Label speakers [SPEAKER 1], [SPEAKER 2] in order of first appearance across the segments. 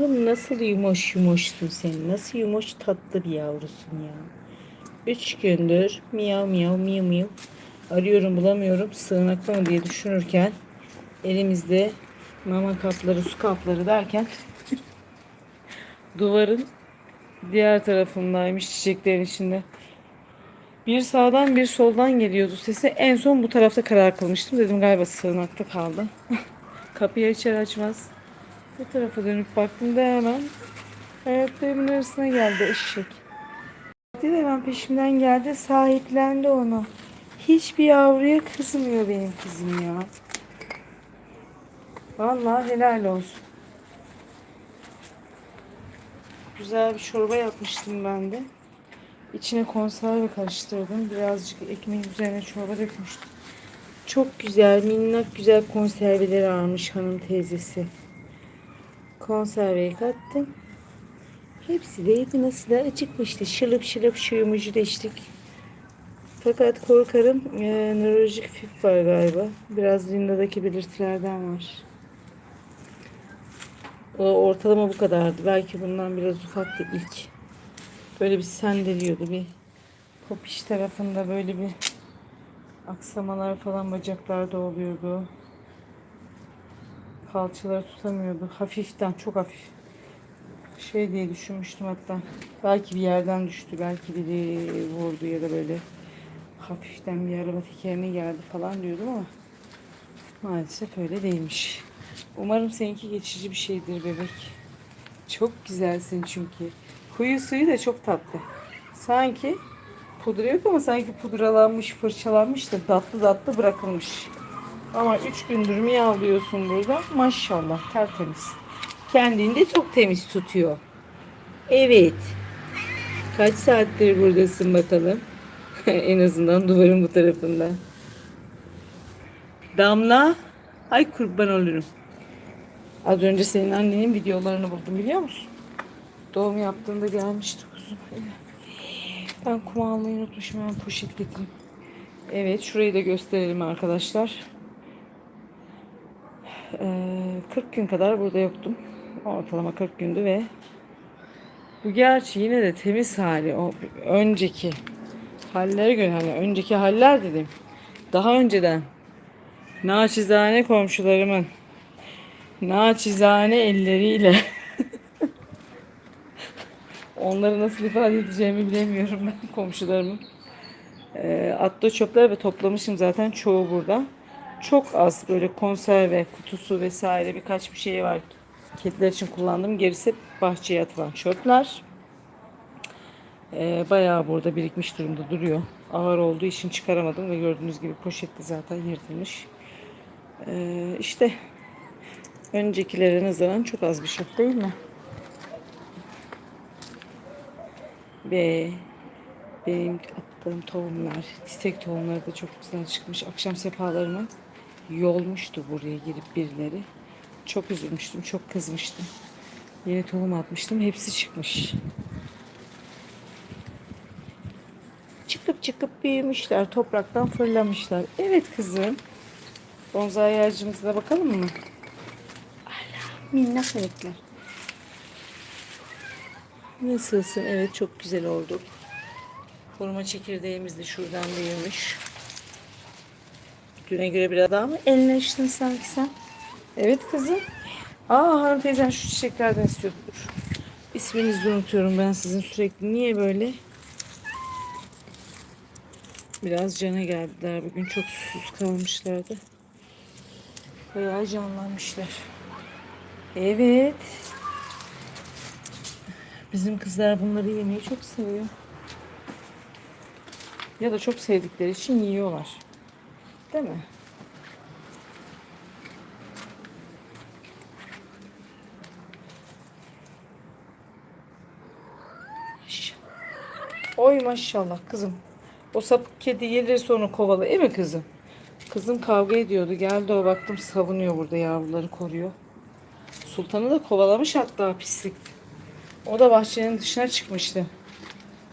[SPEAKER 1] Nasıl yumuş yumuşsun sen? Nasıl yumuş tatlı bir yavrusun ya. Üç gündür miyav miyav miyav miyav arıyorum bulamıyorum sığınakta mı diye düşünürken elimizde mama kapları su kapları derken duvarın diğer tarafındaymış çiçeklerin içinde. Bir sağdan bir soldan geliyordu sesi. En son bu tarafta karar kılmıştım. Dedim galiba sığınakta kaldı. Kapıyı açar açmaz. Bu tarafa dönüp baktığımda hemen ayakkabımın arasına geldi eşek. Dedi hemen peşimden geldi sahiplendi onu. Hiçbir yavruya kızmıyor benim kızım ya. Vallahi helal olsun. Güzel bir çorba yapmıştım ben de. İçine konserve karıştırdım. Birazcık ekmeğin üzerine çorba dökmüştüm. Çok güzel, minnak güzel konserveler almış hanım teyzesi. Konserveyi kattım. Hepsi de yedi nasıl da acıkmıştı. Şılıp şılıp şuyumucu da içtik. Fakat korkarım e, nörolojik fip var galiba. Biraz Linda'daki belirtilerden var. O ortalama bu kadardı. Belki bundan biraz ufaktı ilk. Böyle bir sendeliyordu bir popiş tarafında böyle bir aksamalar falan bacaklarda oluyordu. Kalçaları tutamıyordu. Hafiften çok hafif. Şey diye düşünmüştüm hatta. Belki bir yerden düştü. Belki biri vurdu ya da böyle hafiften bir araba tekerine geldi falan diyordum ama maalesef öyle değilmiş. Umarım seninki geçici bir şeydir bebek. Çok güzelsin çünkü. Huyu suyu da çok tatlı. Sanki pudra yok ama sanki pudralanmış, fırçalanmış da tatlı tatlı bırakılmış. Ama üç gündür miyavlıyorsun burada. Maşallah tertemiz. Kendini de çok temiz tutuyor. Evet. Kaç saattir buradasın bakalım? en azından duvarın bu tarafında. Damla. Ay kurban olurum. Az önce senin annenin videolarını buldum biliyor musun? Doğum yaptığında gelmişti kuzum. Ben kum almayı unutmuşum. Hemen poşet getireyim. Evet şurayı da gösterelim arkadaşlar. Ee, 40 gün kadar burada yoktum. Ortalama 40 gündü ve bu gerçi yine de temiz hali. O önceki hallere göre hani önceki haller dedim. Daha önceden naçizane komşularımın naçizane elleriyle onları nasıl ifade edeceğimi bilemiyorum ben komşularımın. E, attığı çöpler ve toplamışım zaten çoğu burada. Çok az böyle konserve kutusu vesaire birkaç bir şey var. Kediler için kullandım. Gerisi bahçeye atılan çöpler. E, bayağı burada birikmiş durumda duruyor. Ağır olduğu için çıkaramadım ve gördüğünüz gibi poşetli zaten yırtılmış. E, işte öncekilere nazaran çok az bir şey değil mi? Ve benim attığım tohumlar, çiçek tohumları da çok güzel çıkmış. Akşam sefalarımı yolmuştu buraya girip birileri. Çok üzülmüştüm, çok kızmıştım. Yeni tohum atmıştım, hepsi çıkmış. Çıkıp çıkıp büyümüşler, topraktan fırlamışlar. Evet kızım. Bonsai ağacımıza bakalım mı? Allah, minnak melekler. Nasılsın? Evet çok güzel olduk. Koruma çekirdeğimiz de şuradan büyümüş. Düne göre biraz daha mı elleştin sanki sen? Evet kızım. Aa hanım teyzen şu çiçeklerden istiyordu. Dur. İsminizi unutuyorum ben sizin sürekli. Niye böyle? Biraz cana geldiler. Bugün çok susuz kalmışlardı. Bayağı canlanmışlar. Evet. Bizim kızlar bunları yemeyi çok seviyor. Ya da çok sevdikleri için yiyorlar. Değil mi? Oy maşallah kızım. O sapık kedi gelirse onu kovalı. Değil mi kızım? Kızım kavga ediyordu. Geldi o baktım savunuyor burada yavruları koruyor. Sultanı da kovalamış hatta pislik. O da bahçenin dışına çıkmıştı.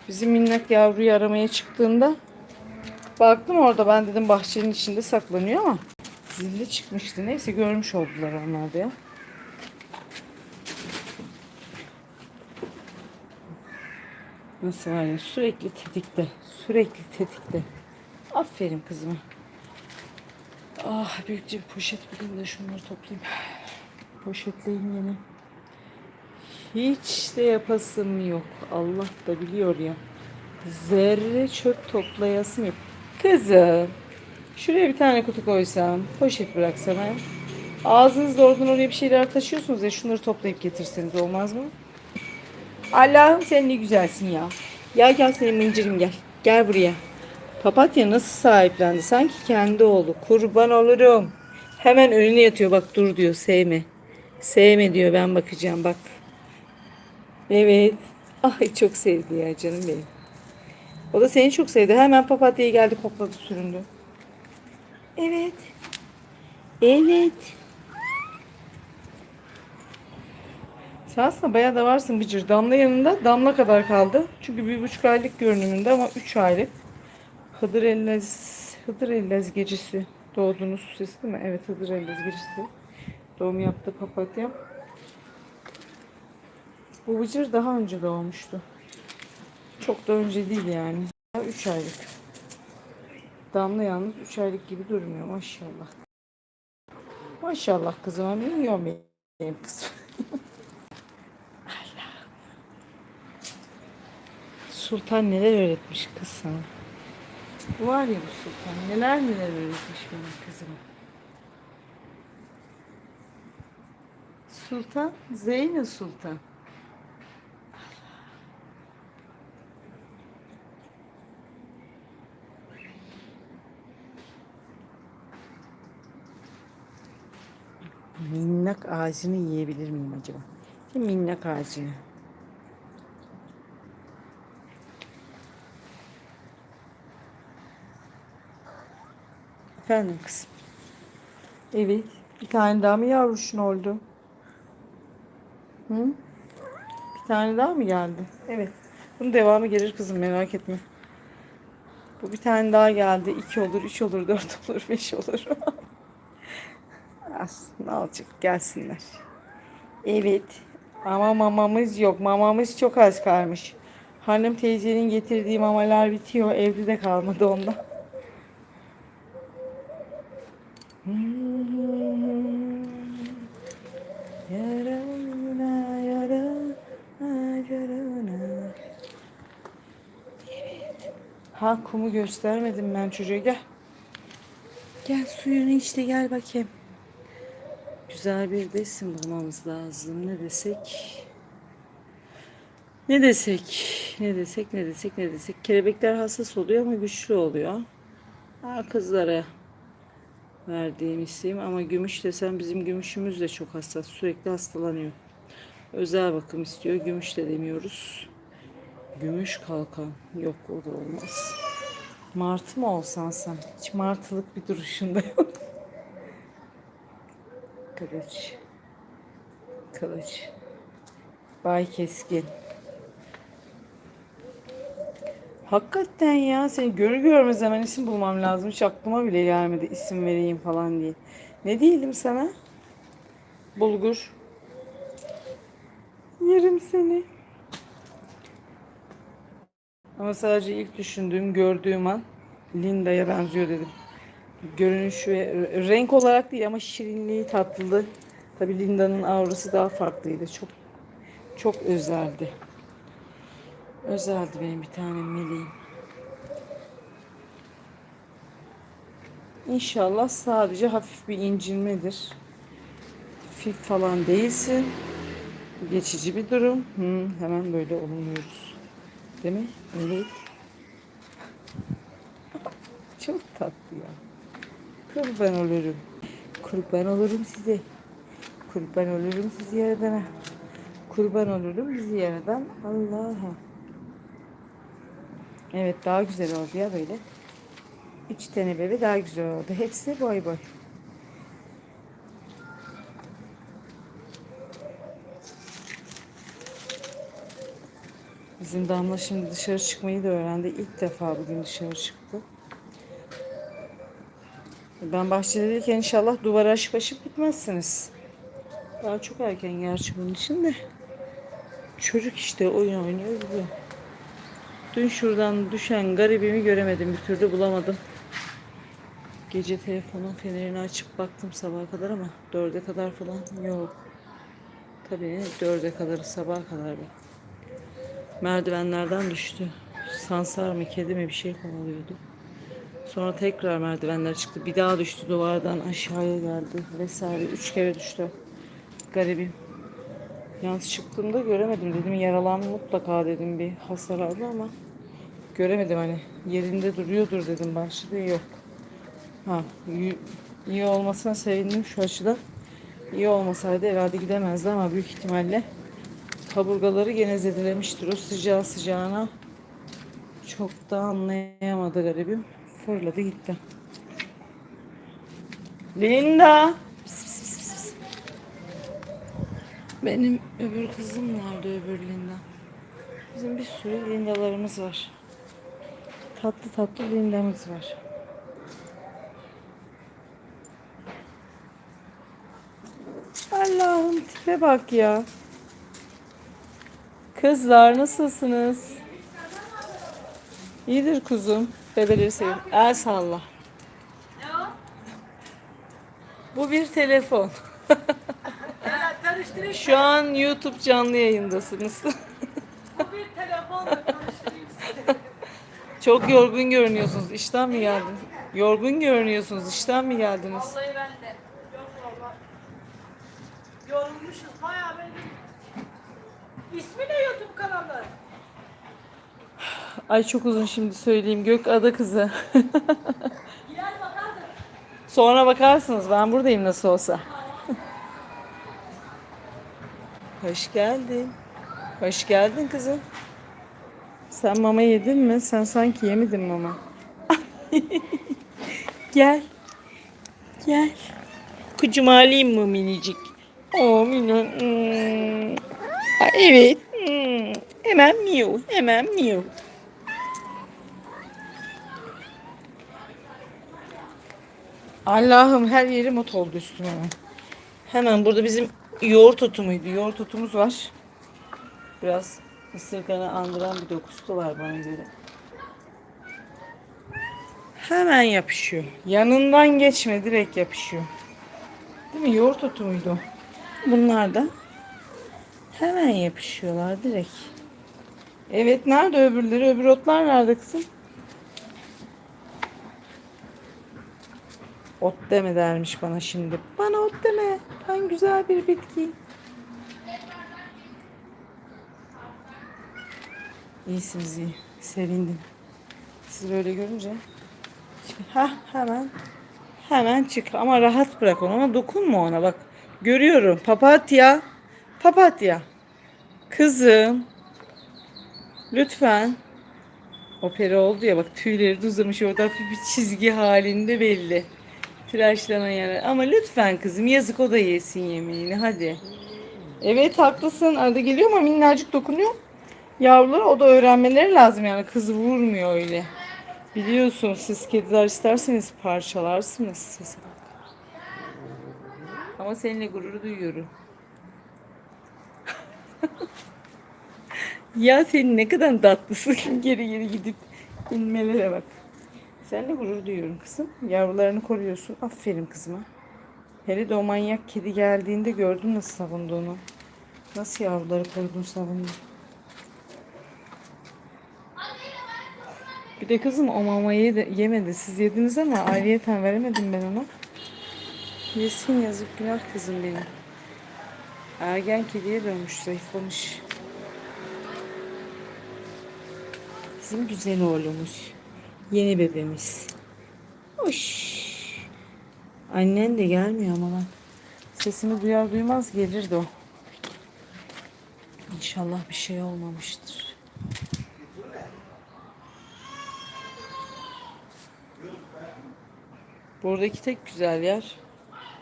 [SPEAKER 1] Bizim minnak yavruyu aramaya çıktığında Baktım orada ben dedim bahçenin içinde saklanıyor ama zilli çıkmıştı. Neyse görmüş oldular onlar da ya. Nasıl var ya sürekli tetikte. Sürekli tetikte. Aferin kızıma. Ah büyükçe bir poşet bulayım da şunları toplayayım. Poşetleyeyim yine. Hiç de yapasım yok. Allah da biliyor ya. Zerre çöp toplayasım yok. Kızım. Şuraya bir tane kutu koysam. Poşet bıraksana. Ağzınızda oradan oraya bir şeyler taşıyorsunuz ya. Şunları toplayıp getirseniz olmaz mı? Allah'ım sen ne güzelsin ya. Gel gel senin mıncırım gel. Gel buraya. Papatya nasıl sahiplendi? Sanki kendi oğlu. Kurban olurum. Hemen önüne yatıyor. Bak dur diyor. Sevme. Sevme diyor. Ben bakacağım bak. Evet. Ay çok sevdi ya canım benim. O da seni çok sevdi. Hemen papatyayı geldi kokladı süründü. Evet. Evet. Sen aslında bayağı da varsın Bıcır. Damla yanında damla kadar kaldı. Çünkü bir buçuk aylık görünümünde ama üç aylık. Hıdır Ellez, Hıdır Ellez gecesi doğdunuz siz değil mi? Evet Hıdır Ellez gecesi. Doğum yaptı papatya. Bu Bıcır daha önce doğmuştu. Çok da önce değil yani. 3 aylık. Damla yalnız 3 aylık gibi durmuyor maşallah. Maşallah kızıma milyon benim kızım. Allah. Sultan neler öğretmiş kız sana. Var ya bu sultan neler neler öğretmiş benim kızıma. Sultan Zeynep Sultan. Minnak ağacını yiyebilir miyim acaba? Şu minnak ağacını. Efendim kızım. Evet. Bir tane daha mı yavruşun oldu? Hı? Bir tane daha mı geldi? Evet. Bunun devamı gelir kızım merak etme. Bu bir tane daha geldi. İki olur, üç olur, dört olur, beş olur. Aslında alacak gelsinler. Evet. Ama mamamız yok. Mamamız çok az kalmış. Hanım teyzenin getirdiği mamalar bitiyor. Evde de kalmadı onda. Yarana, yarana, yarana. Evet. Ha kumu göstermedim ben çocuğa. Gel. Gel suyunu içti gel bakayım. Güzel bir desin bulmamız lazım. Ne desek? Ne desek? Ne desek? Ne desek? Ne desek? Kelebekler hassas oluyor ama güçlü oluyor. Ha, kızlara verdiğim isim ama gümüş desem bizim gümüşümüz de çok hassas. Sürekli hastalanıyor. Özel bakım istiyor. Gümüş de demiyoruz. Gümüş kalkan. Yok o da olmaz. Martı mı olsan sen? Hiç martılık bir duruşunda yok. Kılıç. Kılıç. Bay Keskin. Hakikaten ya seni görür görmez hemen isim bulmam lazım. Hiç aklıma bile gelmedi isim vereyim falan diye. Ne diyelim sana? Bulgur. Yerim seni. Ama sadece ilk düşündüğüm, gördüğüm an Linda'ya benziyor dedim. Görünüş ve renk olarak değil ama şirinliği, tatlılığı. Tabii Linda'nın aurası daha farklıydı. Çok çok özeldi. Özeldi benim bir tane meleğim. İnşallah sadece hafif bir incinmedir. Fil falan değilsin. Geçici bir durum. Hı, hemen böyle olmuyoruz. Değil mi? Evet. Çok tatlı ya. Kurban olurum. Kurban olurum size. Kurban olurum sizi yaradana. Kurban olurum bizi yaradan Allah'a. Evet daha güzel oldu ya böyle. Üç tane bebe daha güzel oldu. Hepsi boy boy. Bizim Damla şimdi dışarı çıkmayı da öğrendi. İlk defa bugün dışarı çıktı. Ben bahçedeyken inşallah duvara aşıp aşıp gitmezsiniz. Daha çok erken gerçi bunun için de. Çocuk işte oyun oynuyor gidiyor. Dün şuradan düşen garibimi göremedim. Bir türlü bulamadım. Gece telefonun fenerini açıp baktım sabaha kadar ama dörde kadar falan yok. Tabii dörde kadar sabaha kadar bak. Merdivenlerden düştü. Sansar mı kedi mi bir şey kovalıyordu. Sonra tekrar merdivenler çıktı. Bir daha düştü duvardan aşağıya geldi vesaire. Üç kere düştü. Garibim. Yalnız çıktığımda göremedim dedim. Yaralanma mutlaka dedim bir hasar aldı ama göremedim hani. Yerinde duruyordur dedim. Başladı yok. Ha, iyi- olmasına sevindim şu açıdan. İyi olmasaydı herhalde gidemezdi ama büyük ihtimalle kaburgaları gene zedelemiştir. O sıcağı sıcağına çok da anlayamadı garibim. Fırladı gitti. Linda. Pis, pis, pis, pis. Benim öbür kızım nerede öbür Linda? Bizim bir sürü Lindalarımız var. Tatlı tatlı Linda'mız var. Allah'ım tipe bak ya. Kızlar nasılsınız? İyidir kuzum. Bebeleri seviyorum. El salla. Bu bir telefon. Şu an YouTube canlı yayındasınız.
[SPEAKER 2] Bir telefonla.
[SPEAKER 1] Çok yorgun görünüyorsunuz. İşten mi geldiniz? Yorgun görünüyorsunuz. İşten mi geldiniz?
[SPEAKER 2] Vallahi ben de. Yok valla. Yorulmuşuz bayağı böyle. İsmi ne YouTube kanalı?
[SPEAKER 1] Ay çok uzun şimdi söyleyeyim. Gök Ada Kızı. Sonra bakarsınız. Ben buradayım nasıl olsa. Hoş geldin. Hoş geldin kızım. Sen mama yedin mi? Sen sanki yemedin mama. Gel. Gel. Kucuma alayım mı minicik? Oo minyon. Hmm. Aa, Evet. Hmm. Hemen miyo. Hemen miyo. Allah'ım her yeri mut oldu üstüme. Hemen burada bizim yoğurt otumuydu. Yoğurt otumuz var. Biraz ısırganı andıran bir dokusu var bana göre. Hemen yapışıyor. Yanından geçme direkt yapışıyor. Değil mi? Yoğurt otu muydu o? Bunlar da hemen yapışıyorlar direkt. Evet nerede öbürleri? Öbür otlar nerede kızım? Ot deme dermiş bana şimdi. Bana ot deme. Ben güzel bir bitki. İyisiniz iyi. Sevindim. Sizi böyle görünce. Ha hemen. Hemen çık ama rahat bırak onu ama dokunma ona bak. Görüyorum. Papatya. Papatya. Kızım. Lütfen. Opera oldu ya bak tüyleri uzamış orada bir çizgi halinde belli. Tıraşlanan yer. Ama lütfen kızım yazık o da yesin yemeğini hadi. Evet haklısın. Arada geliyor ama minnacık dokunuyor. Yavrular o da öğrenmeleri lazım yani kız vurmuyor öyle. Biliyorsun siz kediler isterseniz parçalarsınız siz. Ama seninle gurur duyuyorum. ya senin ne kadar tatlısın geri geri gidip inmelere bak. Seninle gurur duyuyorum kızım. Yavrularını koruyorsun. Aferin kızıma. Hele de o manyak kedi geldiğinde gördün nasıl savunduğunu. Nasıl yavruları korudun savundun. Bir de kızım o mamayı da yemedi. Siz yediniz ama ayrıyeten veremedim ben ona. Yesin yazık günah kızım benim. Ergen kediye dönmüş, zayıflamış. Bizim güzel oğlumuz. Yeni bebeğimiz. Hoş. Annen de gelmiyor ama lan. Sesimi duyar duymaz gelirdi o. İnşallah bir şey olmamıştır. Buradaki tek güzel yer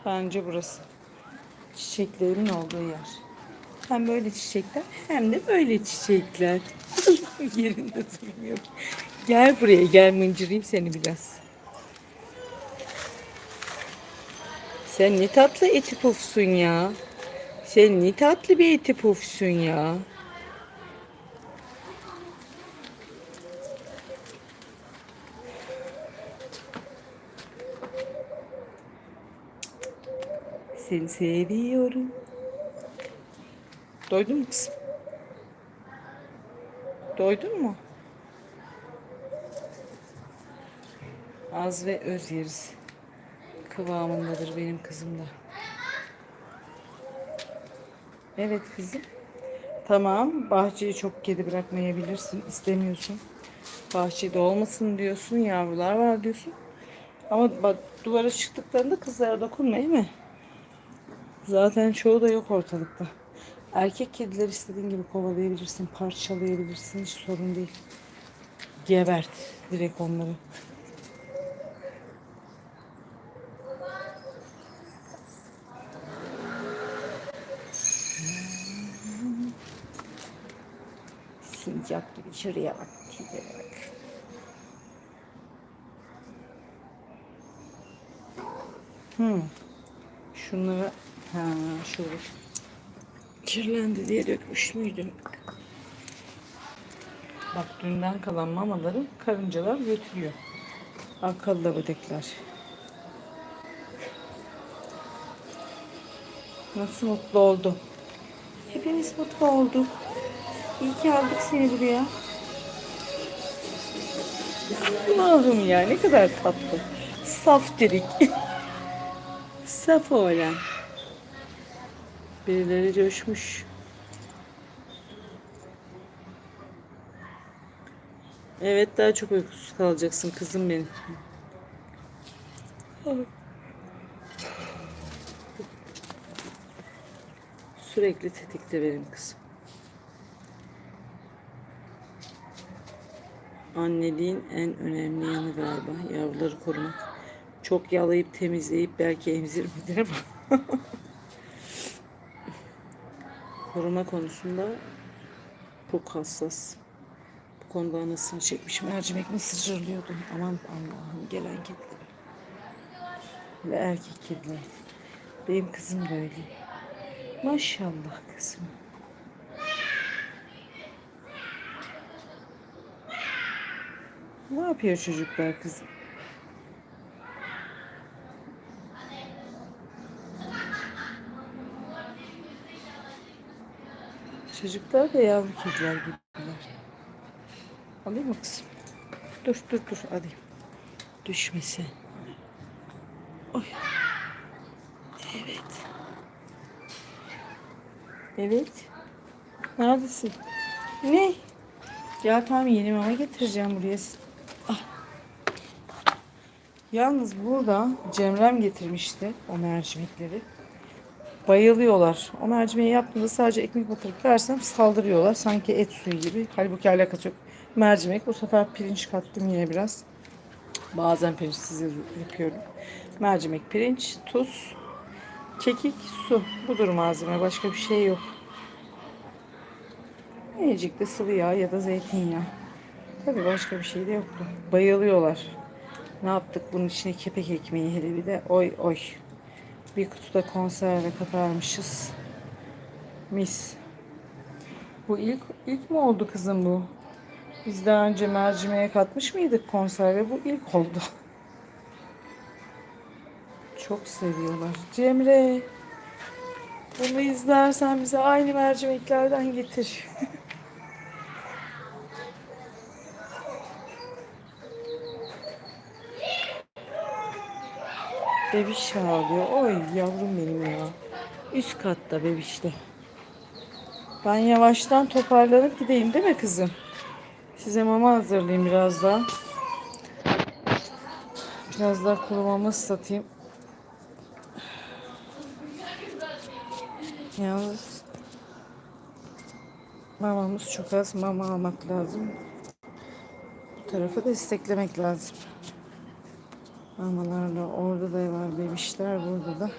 [SPEAKER 1] bence burası. Çiçeklerin olduğu yer. Hem böyle çiçekler hem de böyle çiçekler. Yerinde durmuyor. Gel buraya gel mıncırayım seni biraz. Sen ne tatlı eti pufsun ya. Sen ne tatlı bir eti pufsun ya. Seni seviyorum. Doydun mu kızım? Doydun mu? Az ve öz yeriz. Kıvamındadır benim kızım da. Evet kızım. Tamam, bahçeyi çok kedi bırakmayabilirsin. istemiyorsun. Bahçede olmasın diyorsun, yavrular var diyorsun. Ama duvara çıktıklarında kızlara dokunma değil mi? Zaten çoğu da yok ortalıkta. Erkek kediler istediğin gibi kovalayabilirsin, parçalayabilirsin. Hiç sorun değil. Gebert direkt onları. Sincap gibi şuraya bak. bak. Hmm. Şunları ha şöyle kirlendi diye dökmüş müydüm? Bak dünden kalan mamaları karıncalar götürüyor. Akıllı böcekler. Nasıl mutlu oldu? Hepimiz mutlu olduk. İyi ki aldık seni buraya. Allah'ım ya ne kadar tatlı. Saf dedik. Saf oğlan. Birileri coşmuş. Evet daha çok uykusuz kalacaksın kızım benim. Sürekli tetikte benim kızım. Anneliğin en önemli yanı galiba yavruları korumak. Çok yalayıp temizleyip belki emzirmedir ama koruma konusunda çok hassas. Bu konuda anasını çekmiş. Mercimek nasıl cırlıyordu. Aman Allah'ım gelen kediler. Ve erkek kediler. Benim kızım da öyle. Maşallah kızım. Ne yapıyor çocuklar kızım? Çocuklar da yavru kediler gibiler. Alayım mı kızım? Dur dur dur alayım. Düşmesin. Oy. Evet. Evet. Neredesin? Ne? Ya tamam yeni mama getireceğim buraya. Yalnız burada Cemrem getirmişti o mercimekleri. Bayılıyorlar. O mercimeği yaptığımda sadece ekmek batırıp versem saldırıyorlar. Sanki et suyu gibi. Halbuki alakası yok. Mercimek. Bu sefer pirinç kattım yine biraz. Bazen pirinçsiz yapıyorum. Mercimek, pirinç, tuz, kekik, su. Budur malzeme. Başka bir şey yok. Azıcık de sıvı yağ ya da zeytinyağı. Tabii başka bir şey de yoktu. Bayılıyorlar. Ne yaptık bunun içine kepek ekmeği hele bir de oy oy. Bir kutuda konserve katarmışız. Mis. Bu ilk ilk mi oldu kızım bu? Biz daha önce mercimeğe katmış mıydık konserve? Bu ilk oldu. Çok seviyorlar. Cemre. Bunu izlersen bize aynı mercimeklerden getir. Bebiş ağlıyor. Oy yavrum benim ya. Üst katta bebişte. Ben yavaştan toparlanıp gideyim değil mi kızım? Size mama hazırlayayım biraz daha. Biraz daha kuru mama ıslatayım. Yalnız mamamız çok az. Mama almak lazım. Bu tarafı desteklemek lazım. Mamalarla orada da var bebişler burada da.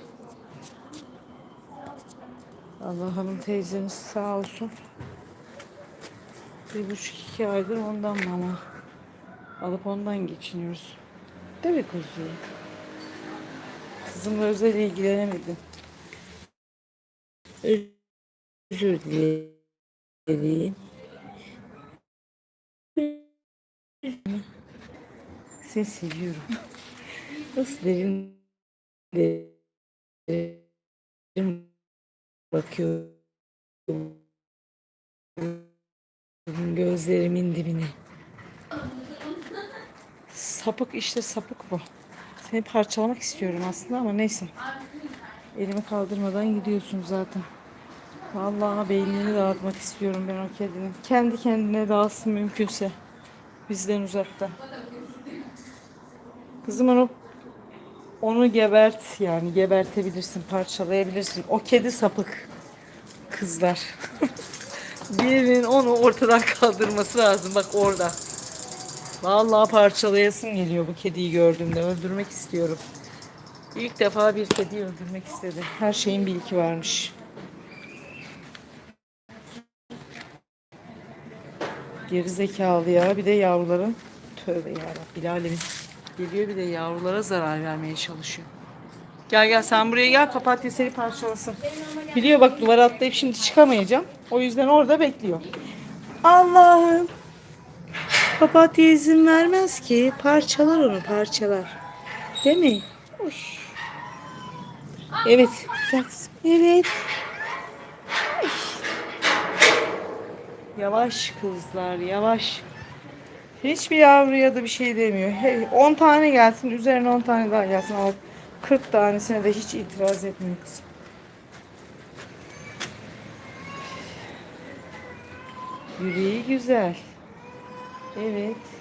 [SPEAKER 1] Allah hanım teyzemiz sağ olsun. Bir buçuk iki aydır ondan mama alıp ondan geçiniyoruz. Değil mi kuzu? Kızımla özel ilgilenemedim. Özür dilerim. Seni seviyorum. Nasıl derin bakıyorum. Gözlerimin dibine. Sapık işte sapık bu. Seni parçalamak istiyorum aslında ama neyse. Elimi kaldırmadan gidiyorsun zaten. Vallahi beynini dağıtmak istiyorum ben o kedinin. Kendi kendine dağılsın mümkünse. Bizden uzakta. Kızım onu onu gebert yani gebertebilirsin, parçalayabilirsin. O kedi sapık. Kızlar. Birinin onu ortadan kaldırması lazım. Bak orada. Vallahi parçalayasım geliyor bu kediyi gördüğümde. Öldürmek istiyorum. İlk defa bir kediyi öldürmek istedim. Her şeyin bir iki varmış. Geri zekalı ya. Bir de yavruların tövbe yarabbim alemin. Geliyor bir de yavrulara zarar vermeye çalışıyor. Gel gel sen buraya gel papatya seni parçalasın. Biliyor bak duvara atlayıp şimdi çıkamayacağım. O yüzden orada bekliyor. Allah'ım. Papatya izin vermez ki. Parçalar onu parçalar. Değil mi? Uş. Evet. Evet. Yavaş kızlar yavaş. Hiçbir yavruya da bir şey demiyor. Hey, 10 tane gelsin üzerine 10 tane daha gelsin. Ama 40 tanesine de hiç itiraz etmiyor kızım. Yüreği güzel. Evet.